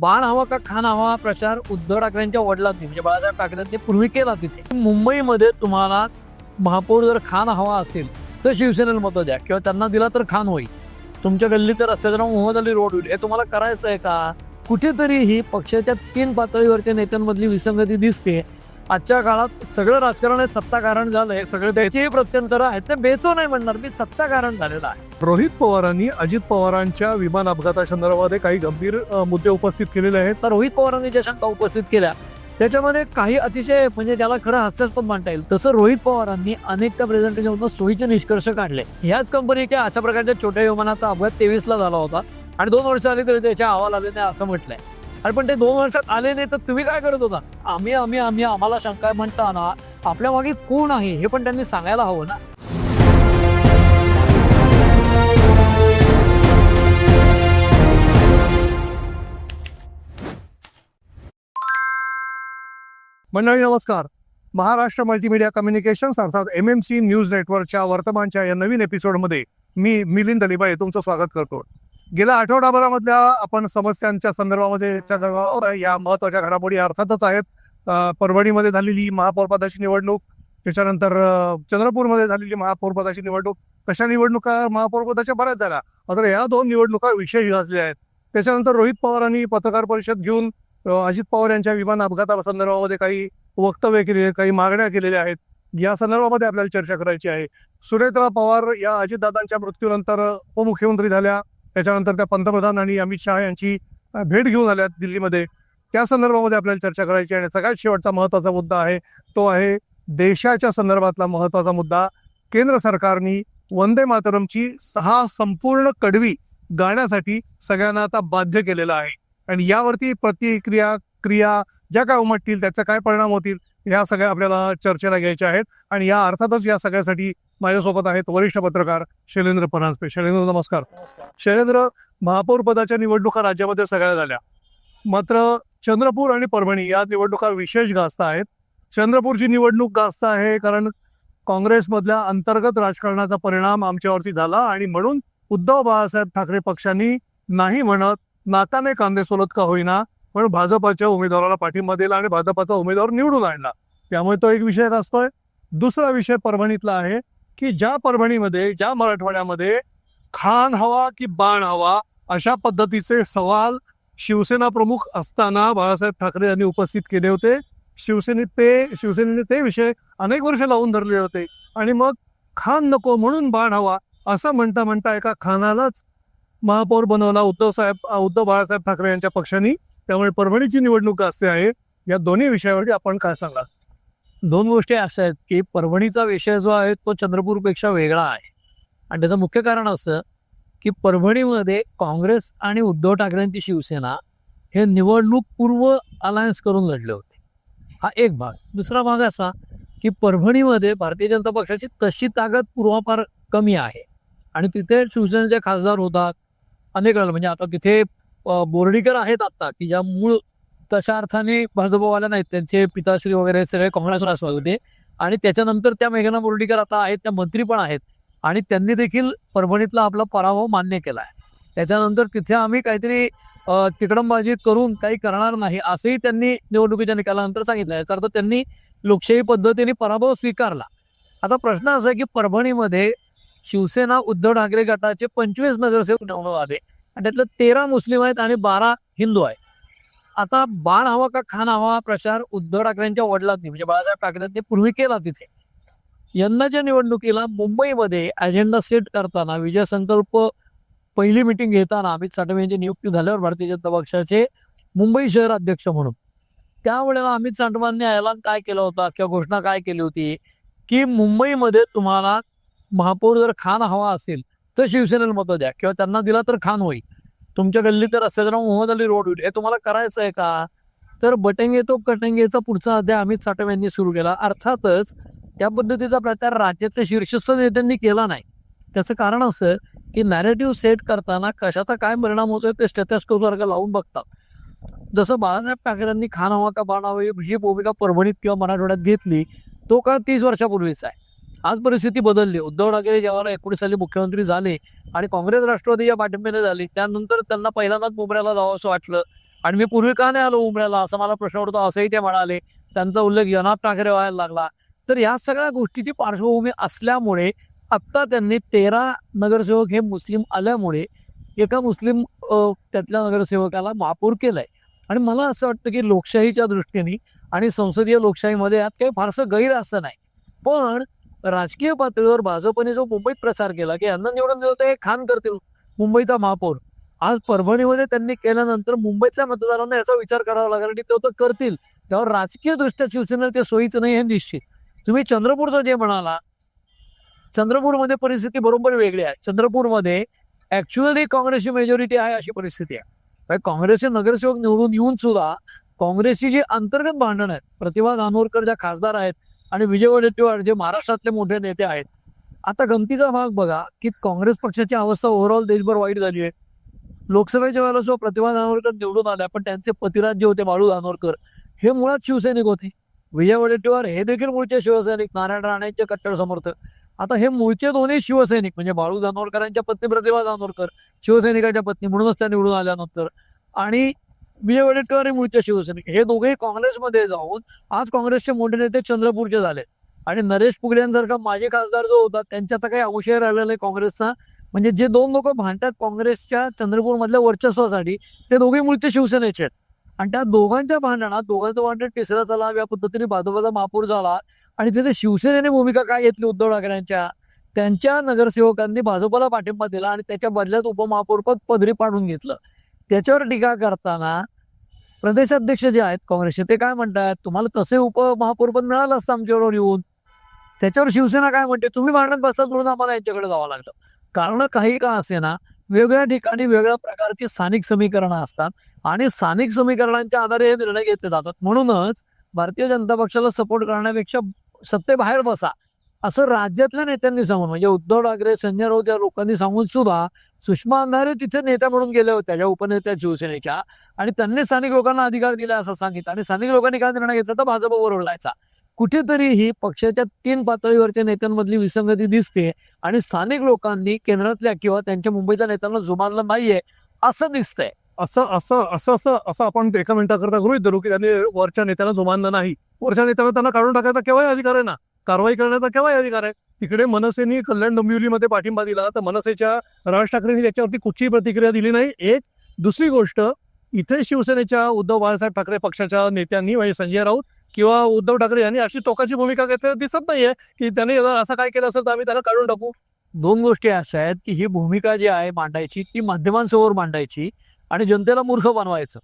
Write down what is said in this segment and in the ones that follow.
बाण हवा का खान हवा? हा प्रचार उद्धव ठाकरेंच्या वडिलांनी म्हणजे बाळासाहेब ठाकरेंनी पूर्वी केला तिथे. मुंबईमध्ये तुम्हाला महापौर जर खान हवा असेल तर शिवसेनेला मतं द्या. किंवा त्यांना दिला तर खान होईल. तुमच्या गल्लीत तर रस्त्याचं नाव मोहम्मद अली रोड होईल. हे तुम्हाला करायचं आहे का? कुठेतरी ही पक्षाच्या तीन पातळीवरच्या नेत्यांमधली विसंगती दिसते. आजच्या काळात सगळं राजकारण हे सत्ताकारण झालंय सगळं त्याचेही प्रत्यंतर आहेत ते बेचो नाही म्हणणार मी सत्ताकारण झालेलं आहे. रोहित पवारांनी अजित पवारांच्या विमान अपघातासंदर्भात काही गंभीर मुद्दे उपस्थित केलेले आहेत. तर रोहित पवारांनी ज्या शंका उपस्थित केल्या त्याच्यामध्ये काही अतिशय म्हणजे ज्याला खरं हास्यास्पद मानता येईल. तसं रोहित पवारांनी अनेक त्या प्रेझेंटेशनमधून सोयीचे निष्कर्ष काढले. ह्याच कंपनीच्या अशा प्रकारच्या छोट्या विमानाचा अपघात तेवीसला झाला होता आणि दोन वर्ष आली तरी त्याच्या अहवाल आले नाही असं म्हटलंय. अरे पण ते दोन वर्षात आले नाही तर तुम्ही काय करत होता? आम्ही आम्ही आम्ही आम्हाला शंका म्हणताना आपल्या मागे कोण आहे हे पण त्यांनी सांगायला हवं ना. मंडळी नमस्कार. महाराष्ट्र मल्टीमीडिया कम्युनिकेशन्स अर्थात एम एम सी न्यूज नेटवर्कच्या वर्तमानच्या या नवीन एपिसोडमध्ये मी मिलिंद अलिबाई तुमचं स्वागत करतो. गेल्या आठवडाभरामधल्या आपण समस्यांच्या संदर्भामध्ये चर्चा- या महत्त्वाच्या घडामोडी अर्थातच आहेत. परभणीमध्ये झालेली महापौरपदाची निवडणूक त्याच्यानंतर चंद्रपूरमध्ये झालेली महापौरपदाची निवडणूक. तशा निवडणुका महापौरपदाच्या बऱ्याच झाल्या. मात्र या दोन निवडणुका विशेष गाजल्या आहेत. त्याच्यानंतर रोहित पवारांनी पत्रकार परिषद घेऊन अजित पवार यांच्या विमान अपघातासंदर्भामध्ये काही वक्तव्य केलेले काही मागण्या केलेल्या आहेत. या संदर्भामध्ये आपल्याला चर्चा करायची आहे. सुरेंद्र पवार या अजितदादांच्या मृत्यूनंतर उपमुख्यमंत्री झाल्या. त्याच्यानंतर त्या पंतप्रधान आणि अमित शहा यांची भेट घेऊन आल्या दिल्लीमध्ये. त्या संदर्भामध्ये आपल्याला चर्चा करायची आणि सगळ्यात शेवटचा महत्त्वाचा मुद्दा आहे तो आहे देशाच्या संदर्भातला महत्त्वाचा मुद्दा. केंद्र सरकारनी वंदे मातरमची सहा संपूर्ण कडवी गाण्यासाठी सगळ्यांना आता बाध्य केलेलं आहे. आणि यावरती प्रतिक्रिया क्रिया ज्या काय उमटतील त्याचा काय परिणाम होतील ह्या सगळ्या आपल्याला चर्चेला घ्यायच्या आहेत. आणि या अर्थातच या सगळ्यासाठी माझ्यासोबत आहेत वरिष्ठ पत्रकार शैलेंद्र परांजपे. शैलेंद्र नमस्कार. शैलेंद्र महापौर पदाच्या निवडणुका राज्यामध्ये सगळ्या झाल्या. मात्र चंद्रपूर आणि परभणी या निवडणुका विशेष गाजता आहेत. चंद्रपूरची निवडणूक गाजता आहे कारण काँग्रेसमधल्या अंतर्गत राजकारणाचा परिणाम आमच्यावरती झाला आणि म्हणून उद्धव बाळासाहेब ठाकरे पक्षांनी नाही म्हणत नाताने कांदे सोलत का होईना पण भाजपाच्या उमेदवाराला पाठिंबा दिला आणि भाजपाचा उमेदवार निवडून आणला. त्यामुळे तो एक विषय असतोय दुसरा विषय परभणीतला आहे. की ज्या परभणीमध्ये ज्या मराठवाड्यामध्ये खान हवा की बाण हवा अशा पद्धतीचे सवाल शिवसेना प्रमुख असताना बाळासाहेब ठाकरे यांनी उपस्थित केले होते. शिवसेनेत ते शिवसेनेने ते विषय अनेक वर्ष लावून धरले होते. आणि मग खान नको म्हणून बाण हवा असं म्हणता म्हणता एका खानालाच महापौर बनवला उद्धव साहेब उद्धव बाळासाहेब ठाकरे यांच्या पक्षाने. त्यामुळे परभणीची निवडणूक असते आहे. या दोन्ही विषयावरती आपण काय सांगा दोन गोष्टी अशा आहेत की परभणीचा विषय जो आहे तो चंद्रपूरपेक्षा वेगळा आहे. आणि त्याचं मुख्य कारण असं की परभणीमध्ये काँग्रेस आणि उद्धव ठाकरेंची शिवसेना हे निवडणूक पूर्व अलायन्स करून लढले होते. हा एक भाग. दुसरा भाग असा की परभणीमध्ये भारतीय जनता पक्षाची तशी ताकद पूर्वापार कमी आहे. आणि तिथे शिवसेनेचे खासदार होतात. अनेक म्हणजे आता तिथे बोर्डीकर आहेत आत्ता की ज्या मूळ तशा अर्थाने भाजपवाल्या नाहीत. त्यांचे पिताश्री वगैरे सगळे काँग्रेस राष्ट्रवादी होते. आणि त्याच्यानंतर त्या मेघना बोर्डीकर आता आहेत त्या मंत्री पण आहेत. आणि त्यांनी देखील परभणीतला आपला पराभव मान्य केला आहे त्याच्यानंतर तिथे आम्ही काहीतरी तिकडंबाजी करून काही करणार नाही असंही त्यांनी निवडणुकीच्या निकालानंतर सांगितलं. याचा अर्थ त्यांनी लोकशाही पद्धतीने पराभव स्वीकारला. आता प्रश्न असा आहे की परभणीमध्ये शिवसेना उद्धव ठाकरे गटाचे पंचवीस नगरसेवक निवडून आले. आणि त्यातलं तेरा मुस्लिम आहेत आणि बारा हिंदू आहेत. आता बाण हवा का खान हवा प्रचार उद्धव ठाकरेंच्या वडिलांनी म्हणजे बाळासाहेब ठाकरेंनी पूर्वी केला तिथे. यंदाच्या निवडणुकीला मुंबईमध्ये अजेंडा सेट करताना विजय संकल्प पहिली मिटिंग घेताना अमित साठवे यांची नियुक्ती झाल्यावर भारतीय जनता पक्षाचे मुंबई शहर अध्यक्ष म्हणून. त्यावेळेला अमित साठवांनी ऐलान काय केलं होता? किंवा घोषणा काय केली होती? की मुंबईमध्ये तुम्हाला महापौर जर खान हवा असेल तर शिवसेनेला मतं द्या. किंवा त्यांना दिला तर खान होईल. तुमच्या गल्लीत तर रस्त्याचं नाव मोहम्मद अली रोड होईल. हे तुम्हाला करायचं आहे का? तर बटेंगे तो कटेंगेचा पुढचा अध्याय अमित साठव यांनी सुरू केला. अर्थातच त्या पद्धतीचा प्रचार राज्यातल्या शीर्षस्थ नेत्यांनी केला नाही. त्याचं कारण असं की नॅरेटिव्ह सेट करताना कशाचा काय परिणाम होतोय ते स्टेटस्कोसारखं लावून बघतात. जसं बाळासाहेब ठाकरेंनी खानावा का बाणावा ही भूमिका परभणीत किंवा मराठवाड्यात घेतली तो काळ तीस वर्षापूर्वीचा आहे. आज परिस्थिती बदलली. उद्धव ठाकरे जेव्हा एकोणीस साली मुख्यमंत्री झाले आणि काँग्रेस राष्ट्रवादी या पाठिंब्याने झाली त्यानंतर त्यांना पहिल्यांदाच मुंबईला जावं असं वाटलं. आणि मी पूर्वी का नाही आलो उमऱ्याला? असा मला प्रश्न उठतो असंही ते म्हणाले. त्यांचा उल्लेख यनाब ठाकरे व्हायला लागला. तर या सगळ्या गोष्टीची पार्श्वभूमी असल्यामुळे आत्ता त्यांनी तेरा नगरसेवक हे मुस्लिम आल्यामुळे एका मुस्लिम त्यातल्या नगरसेवकाला महापौर केलाय. आणि मला असं वाटतं की लोकशाहीच्या दृष्टीने आणि संसदीय लोकशाहीमध्ये यात काही फारसं गैर असं नाही. पण राजकीय पातळीवर भाजपने जो मुंबईत प्रचार केला की यांना निवडून दिलं तर हे खान करतील मुंबईचा महापौर. आज परभणीमध्ये त्यांनी केल्यानंतर मुंबईतल्या मतदारांना याचा विचार करावा लागेल आणि ते तर करतील. त्यावर राजकीय दृष्ट्या शिवसेनेला ते सोयीचं नाही हे निश्चित. तुम्ही चंद्रपूरचं जे म्हणाला चंद्रपूरमध्ये परिस्थिती बरोबर वेगळी आहे. चंद्रपूरमध्ये ऍक्च्युअली काँग्रेसची मेजॉरिटी आहे अशी परिस्थिती आहे. काँग्रेसचे नगरसेवक निवडून येऊन सुद्धा काँग्रेसची जी अंतर्गत भांडणं आहेत प्रतिभा दानोरकर ज्या खासदार आहेत आणि विजय वडेट्टीवार जे महाराष्ट्रातले मोठे नेते आहेत आता गमतीचा भाग बघा की काँग्रेस पक्षाची अवस्था ओव्हरऑल देशभर वाईट झाली आहे. लोकसभेच्या वेळेला सुद्धा प्रतिभा दानोरकर निवडून आल्या पण त्यांचे पतिराज जे होते बाळू जानोरकर हे मुळात शिवसैनिक होते. विजय वडेट्टीवार हे देखील मूळचे शिवसैनिक नारायण राणेंचे कट्टर समर्थक. आता हे मूळचे दोन्ही शिवसैनिक म्हणजे बाळू दानोरकरांच्या पत्नी प्रतिभा दानोरकर शिवसैनिकाच्या पत्नी म्हणूनच त्या निवडून आल्यानंतर. आणि विजय वडेट्टीवार हे मूळचे शिवसैनिक. हे दोघेही काँग्रेसमध्ये जाऊन आज काँग्रेसचे मोठे नेते चंद्रपूरचे झाले. आणि नरेश पुगड्यांसारखा माजी खासदार जो होता त्यांच्या आता काही अवशय राहिलेला नाही काँग्रेसचा. म्हणजे जे दोन लोक भांडतात काँग्रेसच्या चंद्रपूरमधल्या वर्चस्वासाठी ते दोघे मूळचे शिवसेनेचे आहेत. आणि त्या दोघांच्या भांडणात दोघांचं भांडण तिसरा चला या पद्धतीने भाजपचा महापूर झाला. आणि तिथे शिवसेनेने भूमिका काय घेतली उद्धव ठाकरेंच्या? त्यांच्या नगरसेवकांनी भाजपला पाठिंबा दिला आणि त्याच्या बदल्यात उपमहापौरपद पदरी पाडून घेतलं. त्याच्यावर टीका करताना प्रदेशाध्यक्ष जे आहेत काँग्रेसचे ते काय म्हणतात? तुम्हाला तसे उपमहापौरपद मिळालं असतं आमच्याबरोबर येऊन. त्याच्यावर शिवसेना काय म्हणते? तुम्ही भांडण बसतात म्हणून आम्हाला यांच्याकडे जावं लागलं. कारण काही का असे ना वेगळ्या ठिकाणी वेगळ्या प्रकारची स्थानिक समीकरणं असतात आणि स्थानिक समीकरणांच्या आधारे हे निर्णय घेतले जातात. म्हणूनच भारतीय जनता पक्षाला सपोर्ट करण्यापेक्षा सत्तेबाहेर बसा. असं राज्यातल्या नेत्यांनी सांगून म्हणजे उद्धव ठाकरे संजय राऊत या लोकांनी सांगून सुद्धा सुषमा अंधारे तिथे नेत्या म्हणून गेल्या होत्या ज्या उपनेत्या शिवसेनेच्या. आणि त्यांनी स्थानिक लोकांना अधिकार दिला असं सांगितलं. आणि स्थानिक लोकांनी काय निर्णय घेतला? तर भाजपवर ओढलायचा कुठेतरी ही पक्षाच्या तीन पातळीवरच्या नेत्यांमधली विसंगती दिसते आणि स्थानिक लोकांनी केंद्रातल्या किंवा त्यांच्या मुंबईच्या नेत्यांना जुमानलं नाहीये असं दिसतंय. असं असं असं असं असं आपण एका मिनिटाकरता गृहित धरू की त्यांनी वरच्या नेत्यांना जुमानलं नाही. वरच्या नेत्यांना त्यांना काढून टाकायचा केव्हाही अधिकार आहे ना? कारवाई करण्याचा केव्हाही अधिकार आहे? तिकडे मनसेनी कल्याण डोंबिवलीमध्ये पाठिंबा दिला तर मनसेच्या राज ठाकरेंनी त्याच्यावरती कुठचीही प्रतिक्रिया दिली नाही. एक दुसरी गोष्ट इथे शिवसेनेच्या उद्धव बाळासाहेब ठाकरे पक्षाच्या नेत्यांनी म्हणजे संजय राऊत किंवा उद्धव ठाकरे यांनी अशी टोकाची भूमिका घेत दिसत नाहीये की त्यांनी असं काय केलं असेल तर आम्ही त्याला काढून टाकू. दोन गोष्टी अशा आहेत की ही भूमिका जी आहे मांडायची ती माध्यमांसमोर मांडायची आणि जनतेला मूर्ख बनवायचं.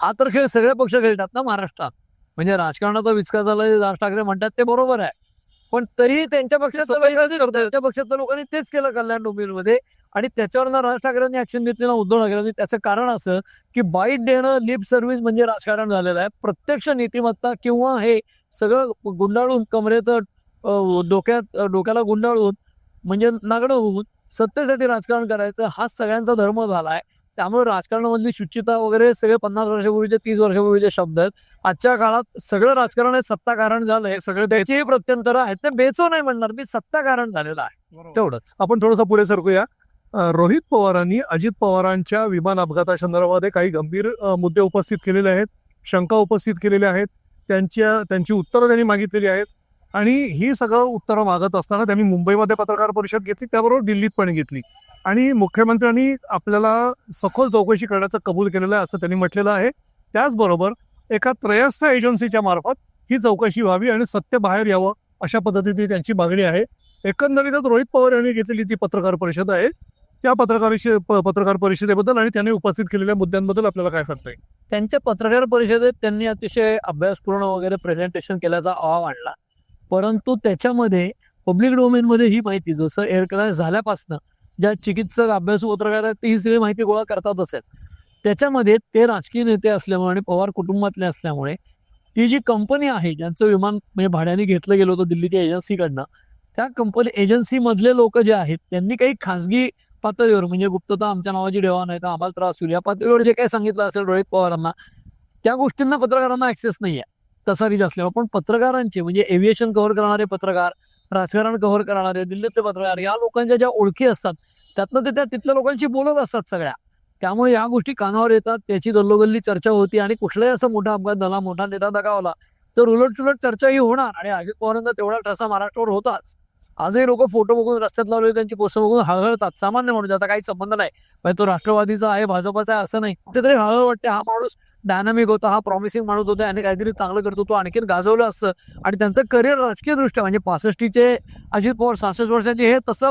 हा तर खेळ सगळे पक्ष खेळतात ना महाराष्ट्रात? म्हणजे राजकारणाचा विचका झाला राज ठाकरे म्हणतात ते बरोबर आहे. पण तरी त्यांच्या पक्षात त्यांच्या पक्षातल्या लोकांनी तेच केलं कल्याण डोंबिवलीमध्ये. आणि त्याच्यावर ना राज ठाकरेंनी ऍक्शन घेतली ना उद्धव ठाकरेंनी. त्याचं कारण असं की बाईट देणं लिप सर्व्हिस म्हणजे राजकारण झालेलं आहे. प्रत्यक्ष नीतिमत्ता किंवा हे सगळं गुंडाळून कमरेचं डोक्यात डोक्याला गुंडाळून म्हणजे नागडं होऊन सत्तेसाठी राजकारण करायचं हा सगळ्यांचा धर्म झाला आहे त्यामुळे राजकारणामधली शुचिता वगैरे सगळे पन्नास वर्षापूर्वीचे तीस वर्षापूर्वीचे शब्द आहेत. आजच्या काळात सगळं राजकारण हे सत्ता कारण झालंय सगळे त्याचीही प्रत्यंतर आहेत. ते बेचो नाही म्हणणार. मी सत्ता कारण झालेलं आहे. तेवढंच. आपण थोडंसं पुढे सरकूया. रोहित पवारांनी अजित पवारांच्या विमान अपघातासंदर्भात काही गंभीर मुद्दे उपस्थित केलेले आहेत. शंका उपस्थित केलेल्या आहेत. त्यांच्या त्यांची उत्तरं त्यांनी मागितलेली आहेत. आणि ही सगळं उत्तरं मागत असताना त्यांनी मुंबईमध्ये पत्रकार परिषद घेतली त्याबरोबर दिल्लीत पण घेतली. आणि मुख्यमंत्र्यांनी आपल्याला सखोल चौकशी करण्याचं कबूल केलेलं आहे असं त्यांनी म्हटलेलं आहे. त्याचबरोबर एका त्रयस्थ एजन्सीच्या मार्फत ही चौकशी व्हावी आणि सत्य बाहेर यावं अशा पद्धतीने त्यांची मागणी आहे. एकंदरीतच रोहित पवार यांनी घेतलेली ती पत्रकार परिषद आहे. त्या पत्रकार प- पत्रकार परिषदेबद्दल आणि त्यांनी उपस्थित केलेल्या मुद्द्यांबद्दल आपल्याला काय सांगता येईल? त्यांच्या पत्रकार परिषदेत त्यांनी अतिशय अभ्यासपूर्ण वगैरे प्रेझेंटेशन केल्याचा अभाव आणला परंतु त्याच्यामध्ये पब्लिक डोमेनमध्ये ही माहिती जसं एअर क्रॅश झाल्यापासनं ज्या चिकित्सक अभ्यासू पत्रकार आहेत ते ही सगळी माहिती गोळा करतातच आहेत. त्याच्यामध्ये ते राजकीय नेते असल्यामुळे आणि पवार कुटुंबातले असल्यामुळे ती जी कंपनी आहे ज्यांचं विमान म्हणजे भाड्याने घेतलं गेलं होतं दिल्लीच्या एजन्सीकडनं त्या कंपनी एजन्सीमधले लोक जे आहेत त्यांनी काही खासगी पातळीवर म्हणजे गुप्तता आमच्या नावाची ठेवा नाही तर आम्हाला त्रास होईल या पातळीवर जे काही सांगितलं असेल रोहित पवारांना त्या गोष्टींना पत्रकारांना ऍक्सेस नाही आहे तसा रीच असल्यामुळे पण पत्रकारांचे म्हणजे एव्हिएशन कव्हर करणारे पत्रकार राजकारण कव्हर करणारे दिल्लीतले पत्रकार या लोकांच्या ज्या ओळखी असतात त्यातनं ते त्या तिथल्या लोकांशी बोलत असतात सगळ्या. त्यामुळे या गोष्टी कानावर येतात त्याची गल्लोगल्ली चर्चा होती आणि कुठलाही असा मोठा अपघात झाला मोठा नेता दगावला तर उलट सुलट चर्चा ही होणार आणि अजित पवारांचा तेवढा ठसा महाराष्ट्रावर होताच. आजही लोक फोटो बघून रस्त्यात लावले त्यांची पोस्ट बघून हळहळतात. सामान्य माणूस ज्याचा काही संबंध नाही तो राष्ट्रवादीचा आहे भाजपाचा आहे असं नाही. कुठेतरी हळहळ वाटते हा माणूस डायनामिक होता हा प्रॉमिसिंग माणूस होता आणि काहीतरी चांगलं करतो तो आणखीन गाजवलं असतं. आणि त्यांचं करिअर राजकीय दृष्ट्या म्हणजे पासष्टीचे अजित पवार सहासष्ट वर्षाचे हे तसं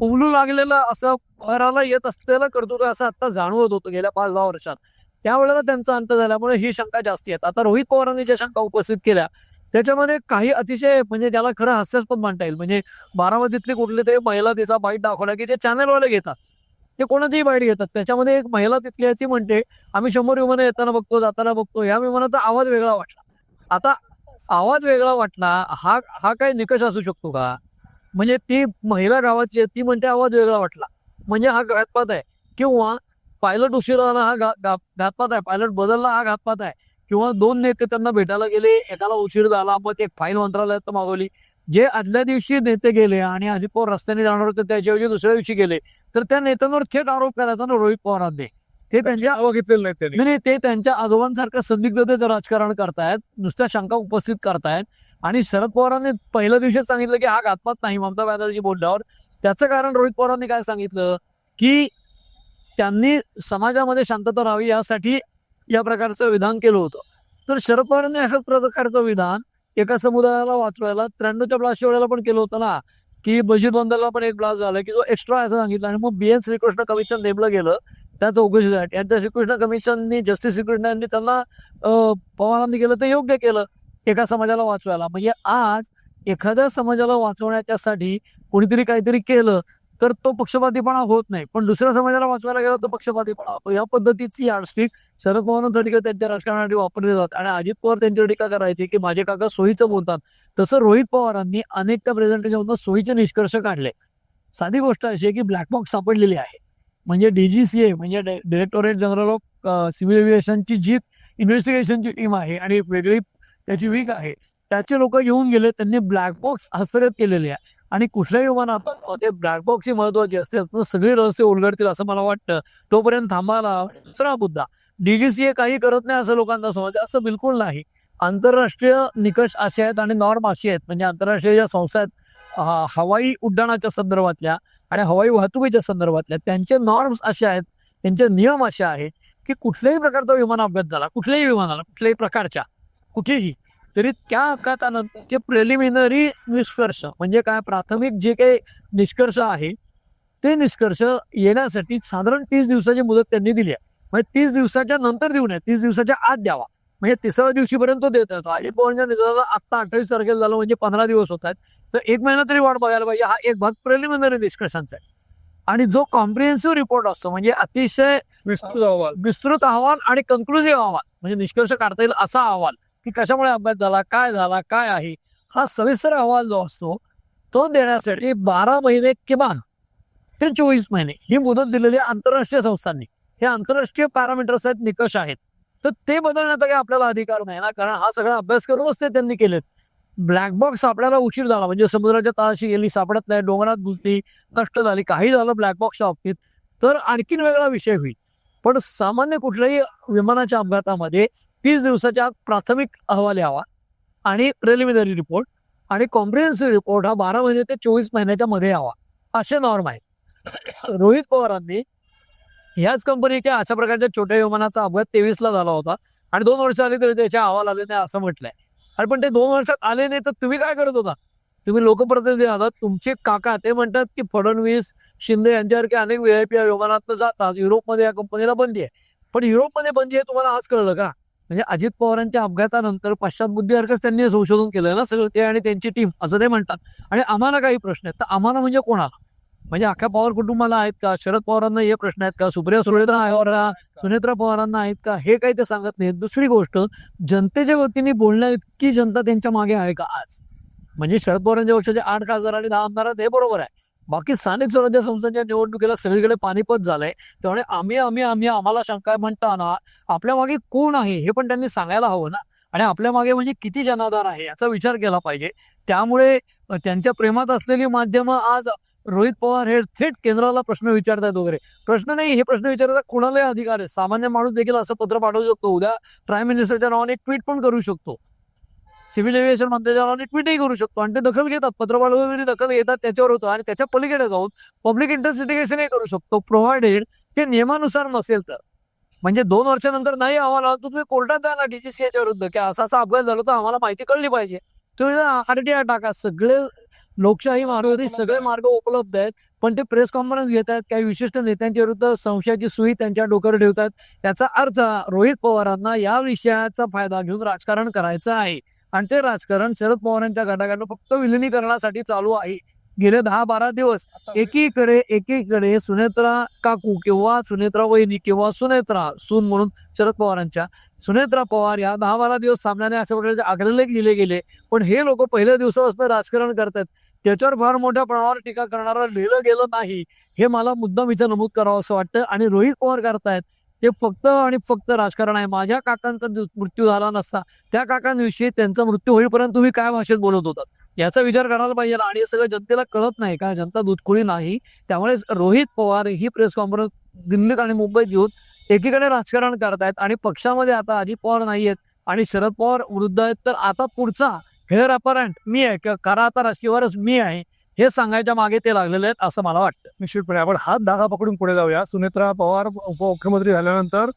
उमलू लागलेलं असं पवाराला येत असलेलं कर्तृत्व असं आता जाणवत होतं गेल्या पाच दहा वर्षात. त्यावेळेला त्यांचा अंत झाल्यामुळे ही शंका जास्ती आहेत आता रोहित पवारांनी ज्या शंका उपस्थित केल्या त्याच्यामध्ये काही अतिशय म्हणजे ज्याला खरं हास्यास्पद म्हणता येईल. म्हणजे बारामतीतली कुठली तरी महिला तिचा बाईट दाखवला की ते चॅनलवाले घेतात. ते कोणाचीही बाईट घेतात त्याच्यामध्ये एक महिला तिथली आहे ती म्हणते आम्ही शंभर विमानं येताना बघतो जाताना बघतो. या विमानाचा आवाज वेगळा वाटला. आता आवाज वेगळा वाटला हा हा काय निकष असू शकतो का? म्हणजे ती महिला गावाची आहे ती म्हणते आवाज वेगळा वाटला. म्हणजे हा घातपात आहे. किंवा पायलट उशिरा झाला हा घा घातपात आहे. पायलट बदलला हा घातपात आहे. किंवा दोन नेते त्यांना भेटायला गेले एकाला उशीर झाला मग एक फाईल मंत्रालयात मागवली. जे आदल्या दिवशी नेते गेले आणि अजित पवार रस्त्याने जाणार होते त्याच्याऐवजी दुसऱ्या दिवशी गेले तर त्या नेत्यांवर थेट आरोप करायचा ना रोहित पवारांनी. ते त्यांच्या घेतलेलं नाही ते त्यांच्या आजोबांसारखं संदिग्धतेचं राजकारण करतायत नुसत्या शंका उपस्थित करतायत. आणि शरद पवारांनी पहिल्या दिवशीच सांगितलं की हा घातपात नाही ममता बॅनर्जी बोलल्यावर. त्याचं कारण रोहित पवारांनी काय सांगितलं? की त्यांनी समाजामध्ये शांतता राहावी यासाठी या प्रकारचं विधान केलं होतं. तर शरद पवारांनी अशाच प्रकारचं विधान एका समुदायाला वाचवायला त्र्याण्णवच्या ब्लास्टच्या वेळेला पण केलं होतं ना की बशीर बंदरला पण एक ब्लास्ट झाला की जो एक्स्ट्रा असं सांगितलं आणि मग बी एन श्रीकृष्ण कमिशन नेमलं गेलं त्या चौकशीसाठी आणि त्या श्रीकृष्ण कमिशननी जस्टिस श्रीकृष्णांनी त्यांना पवारांनी केलं ते योग्य केलं एका समाजाला वाचवायला. म्हणजे आज एखाद्या समाजाला वाचवण्याच्यासाठी कोणीतरी काहीतरी केलं तर तो पक्षपातीपणा होत नाही. पण दुसऱ्या समाजाला वाचवायला गेला तर पक्षपातीपणा. या पद्धतीची आर्थिक शरद पवारांचा टीका त्यांच्या राजकारणासाठी वापरले जातात. आणि अजित पवार त्यांच्यावर टीका करायची की माझे काका सोयीचं बोलतात. तसं रोहित पवारांनी अनेकदा प्रेझेंटेशनमधून सोयीचे निष्कर्ष काढले. साधी गोष्ट अशी आहे की ब्लॅक बॉक्स सापडलेली आहे. म्हणजे डीजीसीए म्हणजे डायरेक्टोरेट जनरल ऑफ सिव्हिल एव्हिएशनची जी इन्व्हेस्टिगेशनची टीम आहे आणि वेगळी त्याची वीक आहे त्याचे लोक येऊन गेले त्यांनी ब्लॅक बॉक्स हस्तगत केलेले आहे. आणि कुठल्याही विमानात ते ब्लॅक बॉक्स ही महत्वाची असते सगळे सगळी रहस्य उलगडतील असं मला वाटतं. तोपर्यंत थांबायला दुसरा मुद्दा. डीजीसीए काही करत नाही असं लोकांना समज. असं बिलकुल नाही. आंतरराष्ट्रीय निकष असे आहेत आणि नॉर्म असे आहेत. म्हणजे आंतरराष्ट्रीय ज्या संस्था आहेत हवाई उड्डाणाच्या संदर्भातल्या आणि हवाई वाहतुकीच्या संदर्भातल्या त्यांचे नॉर्म्स असे आहेत त्यांचे नियम असे आहेत की कुठल्याही प्रकारचा विमान अपघात झाला कुठल्याही विमानाला कुठल्याही प्रकारच्या कुठेही तरी त्या अपघातानंतरचे प्रेलिमिनरी निष्कर्ष म्हणजे काय प्राथमिक जे काही निष्कर्ष आहे ते निष्कर्ष येण्यासाठी साधारण तीस दिवसाची मुदत त्यांनी दिली आहे. म्हणजे तीस दिवसाच्या नंतर देऊ नये तीस दिवसाच्या आत द्यावा. म्हणजे तिसऱ्या दिवशीपर्यंत तो देत येतो अजित पवारच्या निधनाला आत्ता अठ्ठावीस तारखेला झालं म्हणजे पंधरा दिवस होत आहेत. तर एक महिना तरी वाट बघायला पाहिजे. हा एक भाग प्रेलिमिनरी निष्कर्षांचा आहे आणि जो कॉम्प्रिहेन्सिव्ह रिपोर्ट असतो म्हणजे अतिशय विस्तृत अहवाल. विस्तृत अहवाल आणि कन्क्लुझिव्ह अहवाल. म्हणजे निष्कर्ष काढता येईल असा अहवाल. की कशामुळे अभ्यास झाला काय झाला काय आहे? हा सविस्तर अहवाल जो असतो तो देण्यासाठी बारा महिने किमान ते चोवीस महिने ही मुदत दिलेली आंतरराष्ट्रीय संस्थांनी. हे आंतरराष्ट्रीय पॅरामीटर्स आहेत निकष आहेत. तर ते बदलण्याचा काही आपल्याला अधिकार नाही ना. कारण हा सगळा अभ्यास करूनच ते त्यांनी केलेत. ब्लॅक बॉक्स आपल्याला उशीर झाला. म्हणजे समुद्राच्या तळाशी गेली सापडत नाही डोंगरात गुंतली नष्ट झाली काही झालं ब्लॅक बॉक्सच्या बाबतीत तर आणखीन वेगळा विषय होईल. पण सामान्य कुठल्याही विमानाच्या अपघातामध्ये तीस दिवसाच्या आत प्राथमिक अहवाल यावा आणि प्रिलिमिनरी रिपोर्ट आणि कॉम्प्रिहेन्सिव्ह रिपोर्ट हा बारा महिने ते चोवीस महिन्याच्या मध्ये यावा. असे नॉर्म आहेत. रोहित पवारांनी ह्याच कंपनीच्या अशा प्रकारच्या छोट्या विमानाचा अपघात तेवीसला झाला होता. आणि दोन वर्ष आली तरी त्याचे अहवाल आले नाही असं म्हटलंय. अरे पण ते दोन वर्षात आले नाही तर तुम्ही काय करत होता? तुम्ही लोकप्रतिनिधी आहात तुमचे काका ते म्हणतात की फडणवीस शिंदे यांच्यासारखे अनेक व्ही आय पी विमानात जातात युरोपमध्ये या कंपनीला बंदी आहे. पण युरोपमध्ये बंदी आहे तुम्हाला आज कळलं का? म्हणजे अजित पवारांच्या अपघातानंतर पश्चात बुद्धीसारखंच त्यांनी संशोधन केलं ना सगळं ते आणि त्यांची टीम असं ते म्हणतात. आणि आम्हाला काही प्रश्न आहेत तर आम्हाला म्हणजे कोणाला? म्हणजे अख्ख्या पवार कुटुंबाला आहेत का? शरद पवारांना हे प्रश्न आहेत का? सुप्रिया सुरेंद्र आहे सुनेत्रा पवारांना आहेत का? हे काही ते सांगत नाहीत. दुसरी गोष्ट जनतेच्या वतीने बोलण्या इतकी जनता त्यांच्या मागे आहे का आज? म्हणजे शरद पवारांच्या पक्षाचे आठ खासदार आणि दहा आमदार आहेत हे बरोबर आहे. बाकी स्थानिक स्वराज्य संस्थांच्या निवडणुकीला सगळीकडे पानिपत झालंय. त्यामुळे आम्ही आम्ही आम्ही आम्हाला शंका म्हणताना आपल्या मागे कोण आहे हे पण त्यांनी सांगायला हवं ना? आणि आपल्या मागे म्हणजे किती जनाधार आहे याचा विचार केला पाहिजे. त्यामुळे त्यांच्या प्रेमात असलेली माध्यमं आज रोहित पवार हे थेट केंद्राला प्रश्न विचारतायत वगैरे. प्रश्न नाही हे प्रश्न विचारायचा कुणालाही अधिकार आहे. सामान्य माणूस देखील असं पत्र पाठवू शकतो. उद्या प्राईम मिनिस्टरच्या नावाने एक ट्विट पण करू शकतो. सिव्हिल एव्हिएशन मंत्र्याच्या नावाने ट्विटही करू शकतो. आणि ते दखल घेतात. पत्र वगैरे दखल घेतात त्याच्यावर होतं. आणि त्याच्या पलीकडे जाऊन पब्लिक इंटरेस्ट लिटिगेशनही करू शकतो. प्रोव्हाइडेड ते नियमानुसार नसेल तर. म्हणजे दोन वर्षानंतर नाही अहवाल आला तर तुम्ही कोर्टात जा ना डीजीसीएच्या विरुद्ध. की असा असा अपघात झाला तर आम्हाला माहिती कळली पाहिजे. तुम्ही आरटीआय टाका. सगळे लोकशाही मार्गावरती सगळे मार्ग उपलब्ध आहेत. पण ते प्रेस कॉन्फरन्स घेत आहेत काही विशिष्ट नेत्यांच्या विरुद्ध संशयाची सुई त्यांच्या डोक्यावर ठेवतात. त्याचा अर्थ रोहित पवारांना या विषयाचा फायदा घेऊन राजकारण करायचं आहे. आणि ते राजकारण शरद पवारांच्या गटाकडनं फक्त विलिनीकरणासाठी चालू आहे. गेले दहा बारा दिवस एकीकडे एकीकडे सुनेत्रा काकू किंवा सुनेत्रा वहिनी किंवा सुनेत्रा सून म्हणून शरद पवारांच्या. सुनेत्रा पवार या दहा बारा दिवस सामन्याने अशा प्रकारचे आग्रलेख लिहिले गेले. पण हे लोक पहिल्या दिवसापासून राजकारण करतात. त्याच्यावर फार मोठ्या प्रमाणावर टीका करणारं लिहिलं गेलं नाही. हे मला मुद्दाम इथं नमूद करावं असं वाटतं. आणि रोहित पवार करतायत ते फक्त आणि फक्त राजकारण आहे. माझ्या काकांचा मृत्यू झाला नसता. त्या काकांविषयी त्यांचा मृत्यू होईपर्यंत तुम्ही काय भाषेत बोलत होतात? याचा विचार करायला पाहिजे. आणि हे सगळं जनतेला कळत नाही का? जनता दुधखुळी नाही. त्यामुळे रोहित पवार ही प्रेस कॉन्फरन्स दिल्लीत आणि मुंबईत घेऊन एकीकडे राजकारण करतायत. आणि पक्षामध्ये आता अजित पवार नाही आहेत आणि शरद पवार वृद्ध आहेत. तर आता पुढचा हेअर अपरंट मी आहे किंवा खरा आता राजकीयवरच मी आहे हे सांगायच्या मागे ते लागलेले आहेत असं मला वाटतं. निश्चितपणे. आपण हात धागा पकडून पुढे जाऊया. सुनेत्रा पवार उपमुख्यमंत्री झाल्यानंतर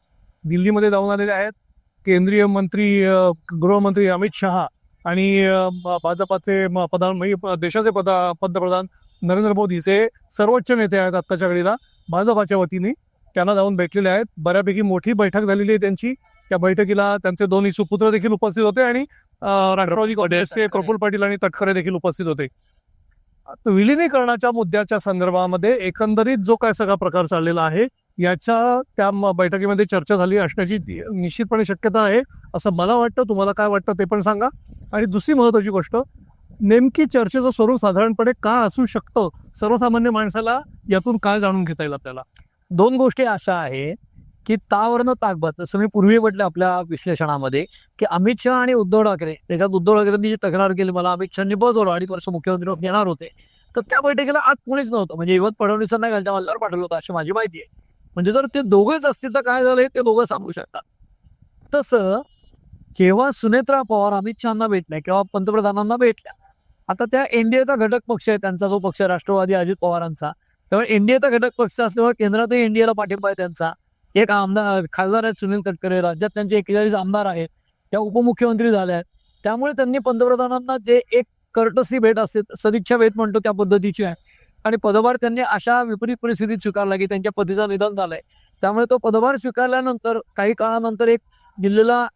दिल्लीमध्ये जाऊन आलेले आहेत. केंद्रीय मंत्री गृहमंत्री अमित शहा आणि भाजपाचे म- प्रधान म्हणजे देशाचे पदा पंतप्रधान नरेंद्र मोदीचे सर्वोच्च नेते आहेत आत्ताच्या घडीला. भाजपाच्या वतीने त्यांना जाऊन भेटलेले आहेत. बऱ्यापैकी मोठी बैठक झालेली आहे त्यांची. त्या बैठकीला त्यांचे दोन सुपुत्र देखील उपस्थित होते आणि राष्ट्रवादी काँग्रेसचे प्रफुल्ल पाटील आणि तटकरे देखील उपस्थित होते. विलिनीकरणाच्या मुद्द्याच्या संदर्भामध्ये एकंदरीत जो काय सगळा प्रकार चाललेला आहे याच्या त्या बैठकीमध्ये चर्चा झाली असण्याची निश्चितपणे शक्यता आहे असं मला वाटतं. तुम्हाला काय वाटतं ते पण सांगा. आणि दुसरी महत्वाची गोष्ट नेमकी चर्चेचं स्वरूप साधारणपणे का असू शकतं सर्वसामान्य माणसाला यातून काय जाणून घेता येईल आपल्याला? दोन गोष्टी अशा आहे. की तावरनं ताकबात. जसं मी पूर्वी म्हटलं आपल्या विश्लेषणामध्ये की अमित शहा आणि उद्धव ठाकरे त्याच्यात उद्धव ठाकरेंनी जी तक्रार केली मला अमित शहानी बसवलं अडीच वर्ष मुख्यमंत्री येणार होते. तर त्या बैठकीला आज कोणीच नव्हतं. म्हणजे इवत फडणवीसांना घालच्या मल्ल्यावर पाठवलं होतं अशी माझी माहिती आहे. म्हणजे जर ते दोघेच असतील तर काय झालं हे ते दोघं सांगू शकतात. तसं जेव्हा सुनेत्रा पवार अमित शहाना भेटल्या किंवा पंतप्रधानांना भेटल्या आता त्या एनडीएचा घटक पक्ष आहे त्यांचा जो पक्ष राष्ट्रवादी अजित पवारांचा. त्यामुळे एनडीएचा घटक पक्ष असल्यामुळे केंद्रातही एनडीएला पाठिंबा आहे त्यांचा. एक आमदार खासदार आहेत सुनील तटकरे राज्यात त्यांचे एकेचाळीस आमदार आहेत त्या उपमुख्यमंत्री झाल्या आहेत. त्यामुळे त्यांनी पंतप्रधानांना जे एक कर्टसी भेट असते सदिच्छा भेट म्हणतो त्या पद्धतीची आहे. आणि पदभार त्यांनी अशा विपरीत परिस्थितीत स्वीकारला की त्यांच्या पतीचं निधन झालंय. त्यामुळे तो पदभार स्वीकारल्यानंतर काही काळानंतर एक दिल्लीला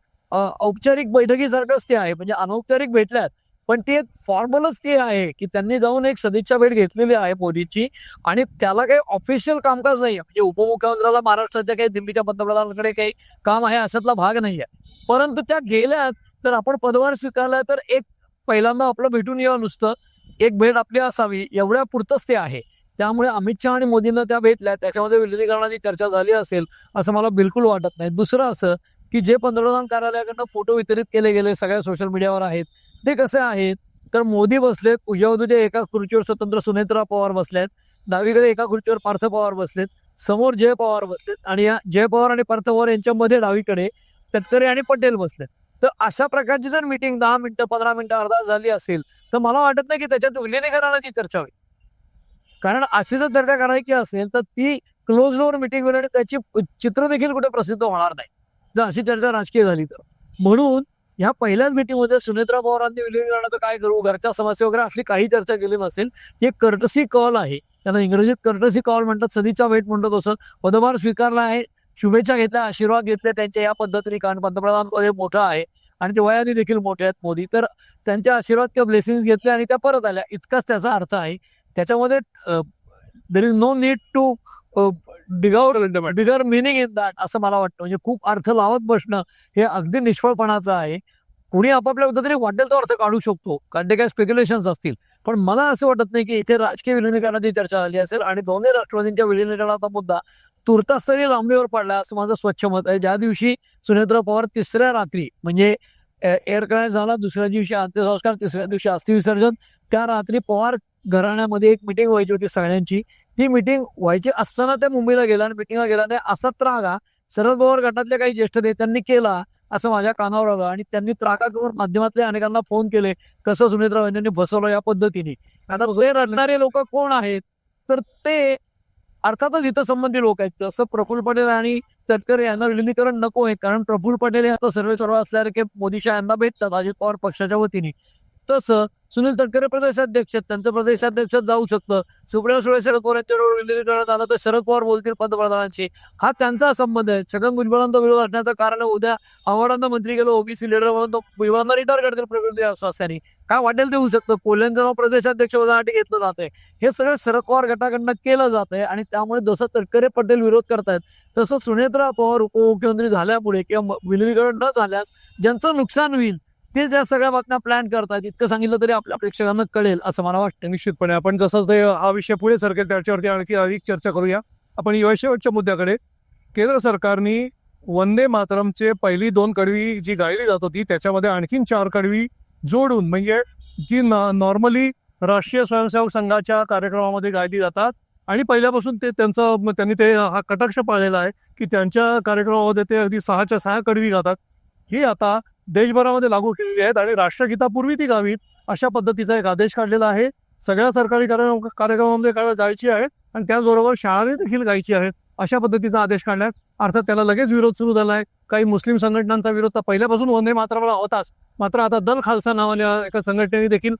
औपचारिक बैठकीसारखंच ते आहे. म्हणजे अनौपचारिक भेटल्यात पण ती एक फॉर्मलच ती आहे की त्यांनी जाऊन एक सदिच्छा भेट घेतलेली आहे मोदीची आणि त्याला काही ऑफिशियल कामकाज नाही आहे म्हणजे उपमुख्यमंत्र्याला महाराष्ट्राच्या काही दिल्लीच्या पंतप्रधानांकडे काही काम आहे अशातला भाग नाही आहे परंतु त्या गेल्यात तर आपण पदभार स्वीकारला तर एक पहिल्यांदा आपलं भेटून यावं नुसतं. एक भेट आपली असावी एवढ्या पुरतंच ते आहे. त्यामुळे अमित शहा आणि मोदींना त्या भेटल्या त्याच्यामध्ये विलिनीकरणाची चर्चा झाली असेल असं मला बिलकुल वाटत नाही. दुसरं असं की जे पंतप्रधान कार्यालयाकडनं फोटो वितरित केले गेले सगळ्या सोशल मीडियावर आहेत ते कसे आहेत? तर मोदी बसलेत उजव्या बाजूच्या एका खुर्चीवर स्वतंत्र सुनेत्रा पवार बसल्यात डावीकडे एका खुर्चीवर पार्थ पवार बसलेत समोर जय पवार बसलेत आणि या जय पवार आणि पार्थ पवार यांच्यामध्ये डावीकडे तटकरे आणि पटेल बसलेत. तर अशा प्रकारची जर मिटिंग दहा मिनिटं पंधरा मिनिटं अर्धा झाली असेल तर मला वाटत नाही की त्याच्यात विलिनीकरणाची चर्चा होईल. कारण अशी जर चर्चा करायची असेल तर ती क्लोज डोअर मिटिंग होईल आणि त्याची चित्र देखील कुठे प्रसिद्ध होणार नाही. जर अशी चर्चा राजकीय झाली तर. म्हणून ह्या पहिल्याच मिटिंगमध्ये सुनेत्रा पवारांनी विलगीकरणाचं काय करू? घरच्या समस्या वगैरे असली काही चर्चा केली नसेल ती एक कर्टसी कॉल आहे. त्यांना इंग्रजीत कर्टसी कॉल म्हणतात सदीचा वेट म्हणतो तसं. पदभार स्वीकारला आहे शुभेच्छा घेतल्या आशीर्वाद घेतले त्यांच्या या पद्धतीने कारण पंतप्रधानपद हे मोठं आहे आणि ते वयाने देखील मोठे आहेत मोदी. तर त्यांचे आशीर्वाद किंवा ब्लेसिंग्स घेतले आणि त्या परत आल्या. इतकाच त्याचा अर्थ आहे. त्याच्यामध्ये there is no need to dig over bigger meaning in that असं मला वाटतं. म्हणजे खूप अर्थ लावत बसणं हे अगदी निष्फळपणाचं आहे. कुणी आपापल्या पद्धतीने वाटेल तो अर्थ काढू शकतो. कारण ते काही स्पेक्युलेशन्स असतील. पण मला असं वाटत नाही की इथे राजकीय विलिनीकरणाची चर्चा झाली असेल आणि दोन्ही राष्ट्रवादींच्या विलिनीकरणाचा मुद्दा तुर्तास तरी लांबीवर पडला असं माझं स्वच्छ मत आहे. ज्या दिवशी सुनेत्र पवार तिसऱ्या रात्री म्हणजे एअर क्रॅश झाला दुसऱ्या दिवशी अंत्यसंस्कार तिसऱ्या दिवशी अस्थिविसर्जन त्या रात्री पवार घराण्यामध्ये एक मिटिंग व्हायची होती सगळ्यांची. ती मिटिंग व्हायची असताना त्या मुंबईला गेला आणि मिटिंगला गेला. आणि असा त्रागा शरद पवार गटातल्या काही ज्येष्ठ नेत्यांनी केला असं माझ्या कानावर आलं. आणि त्यांनी त्रागावर माध्यमातल्या अनेकांना फोन केले. कसं सुनेत्रा यांनी बसवलं या पद्धतीने? आता हे रडणारे लोक कोण आहेत? तर ते अर्थातच इथं लोक आहेत. जसं प्रफुल्ल पटेल आणि तटकरे यांना विलिनीकरण नको आहे. कारण प्रफुल्ल पटेल हे आता सर्वे सर्व असल्यासारखे मोदी शाह यांना भेटतात. अजित पवार पक्षाच्या वतीने. तसं सुनील तटकरे प्रदेशाध्यक्ष आहेत. त्यांचं प्रदेशाध्यक्ष जाऊ शकतं. सुप्रिया सुळे शरद पवार यांच्याबरोबर विलिनीकरण आलं तर शरद पवार बोलतील पंतप्रधानांशी. हा त्यांचा संबंध आहे. छगन भुजबळांचा विरोध असण्याचं कारण उद्या आव्हाडांना मंत्री गेलो ओबीसी लिडर म्हणून तो भुजबळांना रिटायर करतील प्रकृती आश्वासाने. काय वाटेल ते होऊ शकतं. कोल्ह्यांचं नाव प्रदेशाध्यक्ष पदासाठी घेतलं जातंय हे सगळं शरद पवार गटाकडनं केलं जात आहे आणि त्यामुळे जसं तटकरे पटेल विरोध करतायत तसं सुनेत्रा पवार उपमुख्यमंत्री झाल्यामुळे किंवा म- विलिनीकरण न झाल्यास ज्यांचं नुकसान होईल ते त्या सगळ्या बातम्या प्लॅन करतात इतकं सांगितलं तरी आपल्या प्रेक्षकांना कळेल असं मला वाटतं. निश्चितपणे. आपण जसं ते हा विषय पुढे सरकेल त्याच्यावरती आणखी अधिक चर्चा करूया. आपण या शेवटच्या मुद्द्याकडे. केंद्र सरकारने वंदे मातरमचे पहिली दोन कडवी जी गायली जात होती त्याच्यामध्ये आणखीन चार कडवी जोडून म्हणजे जी नॉर्मली राष्ट्रीय स्वयंसेवक संघाच्या कार्यक्रमामध्ये गायली जातात. आणि पहिल्यापासून ते त्यांचं त्यांनी ते हा कटाक्ष पाळलेला आहे की त्यांच्या कार्यक्रमामध्ये ते अगदी सहाच्या सहा कडवी गातात. ही आता देशभरामध्ये लागू केलेली आहेत आणि राष्ट्रगीतापूर्वी ती गावीत अशा पद्धतीचा एक आदेश काढलेला आहे. सगळ्या सरकारी कार्यक्रमामध्ये काढ जायची आहेत आणि त्याचबरोबर शाळाने देखील गायची आहेत अशा पद्धतीचा आदेश काढलाय अर्थात त्याला लगेच विरोध सुरू झाला आहे. काही मुस्लिम संघटनांचा विरोध तर पहिल्यापासून वंदे मातरमला होताच. मात्र आता दल खालसा नावाच्या एका संघटनेने देखील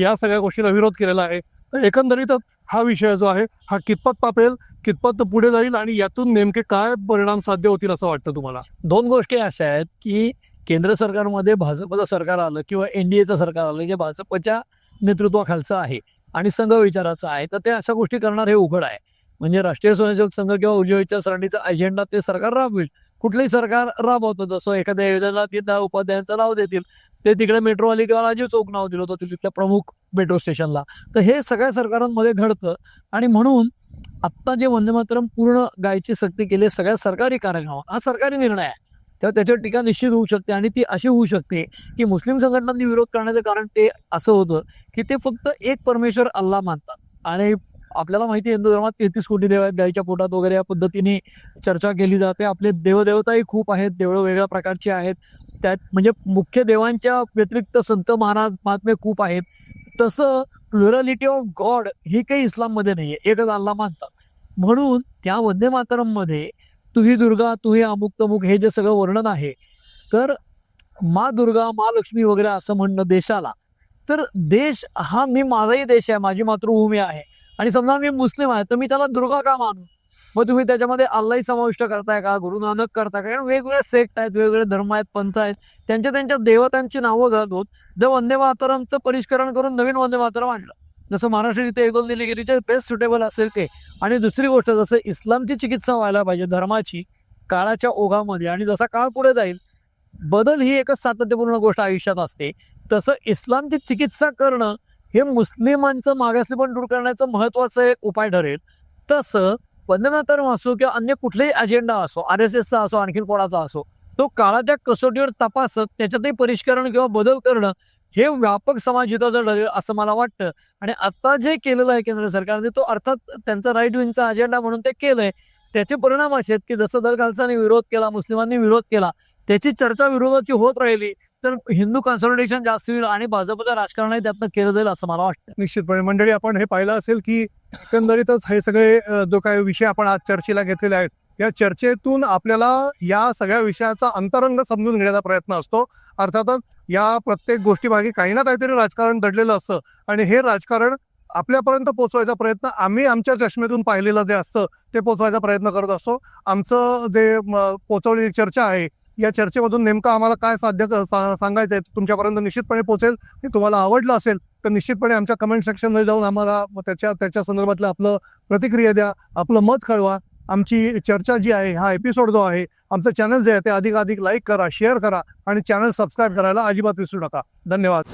या सगळ्या गोष्टीला विरोध केलेला आहे. तर एकंदरीतच हा विषय जो आहे हा कितपत पापेल कितपत पुढे जाईल आणि यातून नेमके काय परिणाम साध्य होतील असं वाटतं तुम्हाला? दोन गोष्टी अशा आहेत की केंद्र सरकारमध्ये भाजपचं सरकार आलं किंवा एनडीएचं सरकार आलं जे भाजपच्या नेतृत्वाखालचं आहे आणि संघ विचाराचं आहे तर ते अशा गोष्टी करणार हे उघड आहे. म्हणजे राष्ट्रीय स्वयंसेवक संघ किंवा उद्योगाच्या सरणीचा अजेंडा ते सरकार राबवेल. कुठलंही सरकार राबवतं जसं एखाद्या योजनेला तिथं उपाध्यायांचं नाव देतील ते तिकडे मेट्रोवाली किंवा राजीव चौक नाव दिलं होतं तिथल्या प्रमुख मेट्रो स्टेशनला. तर हे सगळ्या सरकारांमध्ये घडतं आणि म्हणून आत्ता जे वंदे मातरम पूर्ण गायची सक्ती केली सगळ्या सरकारी कार्यक्रमात हा सरकारी निर्णय आहे. तेव्हा त्याच्यावर टीका निश्चित होऊ शकते आणि ती अशी होऊ शकते की मुस्लिम संघटनांनी विरोध करण्याचं कारण ते असं होतं की ते फक्त एक परमेश्वर अल्लाह मानतात. आणि आपल्याला माहिती हिंदू धर्मात तेहतीस कोटी देव आहेत गायीच्या पोटात वगैरे या पद्धतीने चर्चा केली जाते. आपले देवदेवताही खूप आहेत देवळं वेगळ्या प्रकारचे आहेत. त्यात म्हणजे मुख्य देवांच्या व्यतिरिक्त संत महाराज महात्मे खूप आहेत. तसं प्लुरॅलिटी ऑफ गॉड ही काही इस्लाममध्ये नाही आहे एकच अल्लाह मानतात. म्हणून त्या वंदे मातरममध्ये तुही दुर्गा तुही अमुक तमुक हे जे सगळं वर्णन आहे तर मा दुर्गा मा लक्ष्मी वगैरे असं म्हणणं देशाला. तर देश हा मी माझाही देश आहे माझी मातृभूमी आहे. आणि समजा मी मुस्लिम आहे तर मी त्याला दुर्गा का मानू? मग तुम्ही त्याच्यामध्ये अल्लाही समाविष्ट करताय का? गुरु नानक करताय का? कारण वेगवेगळे सेक्ट आहेत वेगवेगळे धर्म आहेत पंथ आहेत. त्यांच्या त्यांच्या देवतांची नावं घालून जर वंदे मातरमचं परिष्करण करून नवीन वंदे मातरम आणलं. जसं महाराष्ट्र इथे एगोल निलगिरीचे बेस्ट सुटेबल असेल ते. आणि दुसरी गोष्ट जसं इस्लामची चिकित्सा व्हायला पाहिजे धर्माची काळाच्या ओघामध्ये आणि जसा काळ पुढे जाईल बदल ही एकच सातत्यपूर्ण गोष्ट आयुष्यात असते. तसं इस्लामची चिकित्सा करणं हे मुस्लिमांचं मागासलेपण दूर करण्याचं महत्त्वाचं एक उपाय ठरेल. तसं वंदनातर्म असो किंवा अन्य कुठलाही अजेंडा असो आर एस एसचा असो आणखीन कोणाचा असो तो काळाच्या कसोटीवर तपासत त्याच्यातही परिष्करण किंवा बदल करणं हे व्यापक समाज हिताचं ठरेल असं मला वाटतं. आणि आता जे केलेलं आहे केंद्र सरकारने तो अर्थात त्यांचा राईट विंगचा अजेंडा म्हणून ते केलंय. त्याचे परिणाम असे आहेत की जसं दल खालसाने विरोध केला मुस्लिमांनी विरोध केला त्याची चर्चा विरोधाची होत राहिली तर हिंदू कन्सॉलिडेशन जास्त होईल आणि भाजपचं राजकारणही त्यातनं केलं जाईल असं मला वाटतं. निश्चितपणे. मंडळी आपण हे पाहिलं असेल की एकंदरीतच हे सगळे जो काही विषय आपण आज चर्चेला घेतलेले आहेत या चर्चेतून आपल्याला या सगळ्या विषयाचा अंतरंग समजून घेण्याचा प्रयत्न असतो. अर्थातच या प्रत्येक गोष्टीमागे काही ना काहीतरी राजकारण दडलेलं असतं. आणि हे राजकारण आपल्यापर्यंत पोचवायचा प्रयत्न आम्ही आमच्या चष्म्यातून पाहिलेलं जे असतं ते पोचवायचा प्रयत्न करत असतो. आमचं जे पोचवलेली चर्चा आहे या चर्चेमधून नेमकं आम्हाला काय साध्य सा- सांगायचं आहे तुमच्यापर्यंत निश्चितपणे पोचेल ते तुम्हाला आवडलं असेल तर निश्चितपणे आमच्या कमेंट सेक्शनमध्ये जाऊन आम्हाला त्याच्या त्याच्या संदर्भातलं आपलं प्रतिक्रिया द्या आपलं मत कळवा. आमची चर्चा जी आहे हा एपिसोड जो आहे आमचं चॅनल जे आहे ते अधिकाधिक लाईक करा शेअर करा आणि चॅनल सबस्क्राईब करायला अजिबात विसरू नका. धन्यवाद.